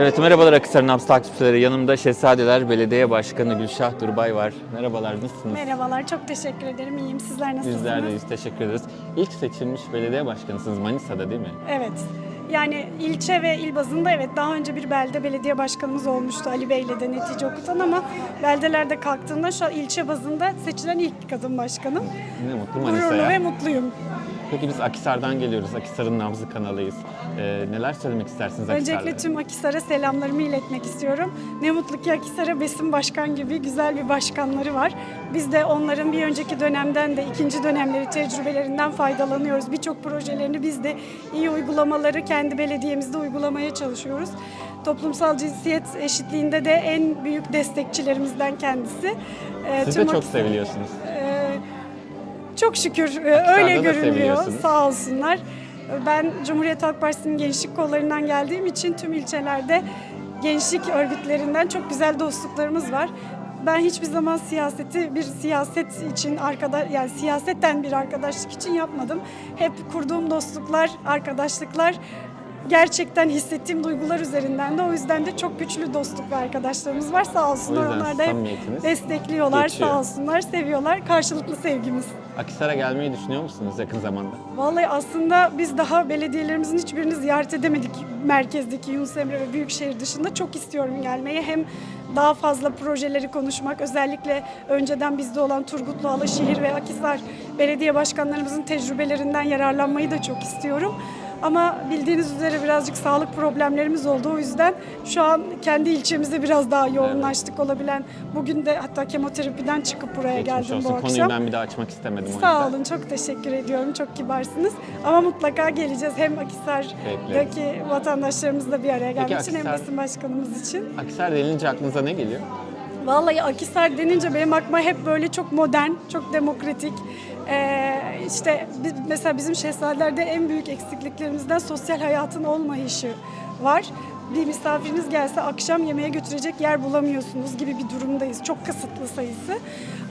Evet merhabalar Akhisar Nabz takipçileri. Yanımda Şehzadeler Belediye Başkanı Gülşah Durbay var. Merhabalar nasılsınız? Merhabalar, çok teşekkür ederim. İyiyim. Sizler nasılsınız? Bizler deyiz. Teşekkür ederiz. İlk seçilmiş belediye başkanısınız Manisa'da değil mi? Evet. Yani ilçe ve il bazında evet daha önce bir belde belediye başkanımız olmuştu Ali Bey'le de netice okutan ama beldelerde kalktığında şu an ilçe bazında seçilen ilk kadın başkanım. Ne mutlu Gururlu ve Manisa'ya. mutluyum. Peki biz Akhisar'dan geliyoruz. Akhisar'ın nabzı kanalıyız. Ee, neler söylemek istersiniz Akhisar'da? Öncelikle tüm Akisar'a selamlarımı iletmek istiyorum. Ne mutlu ki Akisar'a Besim Başkan gibi güzel bir başkanları var. Biz de onların bir önceki dönemden de ikinci dönemleri tecrübelerinden faydalanıyoruz. Birçok projelerini biz de iyi uygulamaları kendi belediyemizde uygulamaya çalışıyoruz. Toplumsal cinsiyet eşitliğinde de en büyük destekçilerimizden kendisi. Ee, Siz de çok Akisar- seviliyorsunuz. Çok şükür e, öyle görünüyor. Sağ olsunlar. Ben Cumhuriyet Halk Partisi'nin gençlik kollarından geldiğim için tüm ilçelerde gençlik örgütlerinden çok güzel dostluklarımız var. Ben hiçbir zaman siyaseti bir siyaset için arkadaş yani siyasetten bir arkadaşlık için yapmadım. Hep kurduğum dostluklar, arkadaşlıklar gerçekten hissettiğim duygular üzerinden de o yüzden de çok güçlü dostluk ve arkadaşlarımız var. Sağ olsunlar yüzden onlar da hep samimiyetiniz destekliyorlar. geçiyor. Sağ olsunlar, seviyorlar. Karşılıklı sevgimiz. Akhisar'a gelmeyi düşünüyor musunuz yakın zamanda? Vallahi aslında biz daha belediyelerimizin hiçbirini ziyaret edemedik. Merkezdeki Yunus Emre ve Büyükşehir dışında çok istiyorum gelmeyi. Hem daha fazla projeleri konuşmak, özellikle önceden bizde olan Turgutlu, Alaşehir ve Akhisar belediye başkanlarımızın tecrübelerinden yararlanmayı da çok istiyorum. Ama bildiğiniz üzere birazcık sağlık problemlerimiz oldu. O yüzden şu an kendi ilçemizde biraz daha yoğunlaştık olabilen. Bugün de hatta kemoterapiden çıkıp buraya Geçmiş geldim olsun. bu Konuyu akşam. ben bir daha açmak istemedim Sağ olun, çok teşekkür ediyorum. Çok kibarsınız. Ama mutlaka geleceğiz. Hem Akhisar'daki vatandaşlarımızla bir araya gelmek için hem Besim Başkanımız için. Akhisar denince aklınıza ne geliyor? Vallahi Akhisar denince benim aklıma hep böyle çok modern, çok demokratik. Ee, işte mesela bizim şehzadelerde en büyük eksikliklerimizden sosyal hayatın olmayışı var. Bir misafiriniz gelse akşam yemeğe götürecek yer bulamıyorsunuz gibi bir durumdayız. Çok kısıtlı sayısı.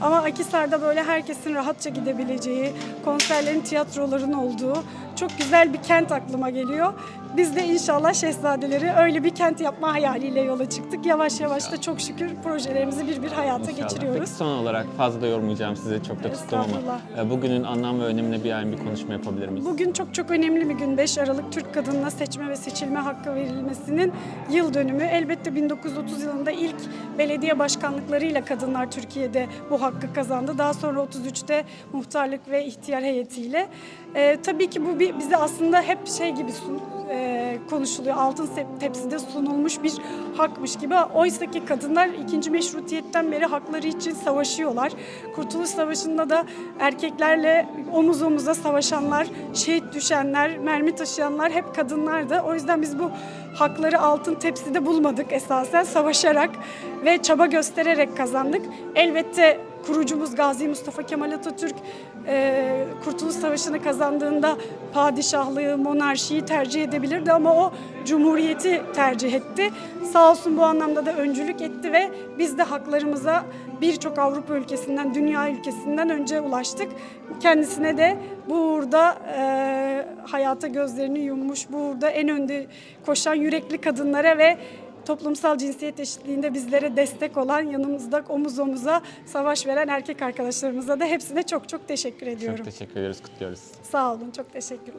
Ama Akhisar'da böyle herkesin rahatça gidebileceği, konserlerin, tiyatroların olduğu çok güzel bir kent aklıma geliyor. Biz de inşallah Şehzadeleri öyle bir kent yapma hayaliyle yola çıktık. Yavaş yavaş da çok şükür projelerimizi bir bir hayata İnşallah. geçiriyoruz. Peki son olarak fazla yormayacağım sizi çok da tuttum ama Estağfurullah. e, bugünün anlam ve önemine bir an bir konuşma yapabilir miyiz? Bugün çok çok önemli bir gün. 5 Aralık Türk kadınına seçme ve seçilme hakkı verilmesinin yıl dönümü. Elbette 1930 yılında ilk belediye başkanlıklarıyla kadınlar Türkiye'de bu hakkı kazandı. Daha sonra 33'te muhtarlık ve ihtiyar heyetiyle. Ee, tabii ki bu bir, bize aslında hep şey gibi sun, e, konuşuluyor. Altın tepside sunulmuş bir hakmış gibi. Oysa ki kadınlar ikinci meşrutiyetten beri hakları için savaşıyorlar. Kurtuluş Savaşı'nda da erkeklerle omuz omuza savaşanlar, şehit düşenler, mermi taşıyanlar hep kadınlardı. O yüzden biz bu hakları altın tepside bulmadık esasen savaşarak ve çaba göstererek kazandık. Elbette kurucumuz Gazi Mustafa Kemal Atatürk e, Kurtuluş Savaşı'nı kazandığında padişahlığı, monarşiyi tercih edebilirdi ama o cumhuriyeti tercih etti. Sağ olsun bu anlamda da öncülük etti ve biz de haklarımıza birçok Avrupa ülkesinden, dünya ülkesinden önce ulaştık. Kendisine de bu uğurda e, hayata gözlerini yummuş, bu uğurda en önde koşan yürekli kadınlara ve toplumsal cinsiyet eşitliğinde bizlere destek olan, yanımızda omuz omuza savaş veren erkek arkadaşlarımıza da hepsine çok çok teşekkür ediyorum. Çok teşekkür ederiz, kutluyoruz. Sağ olun, çok teşekkürler.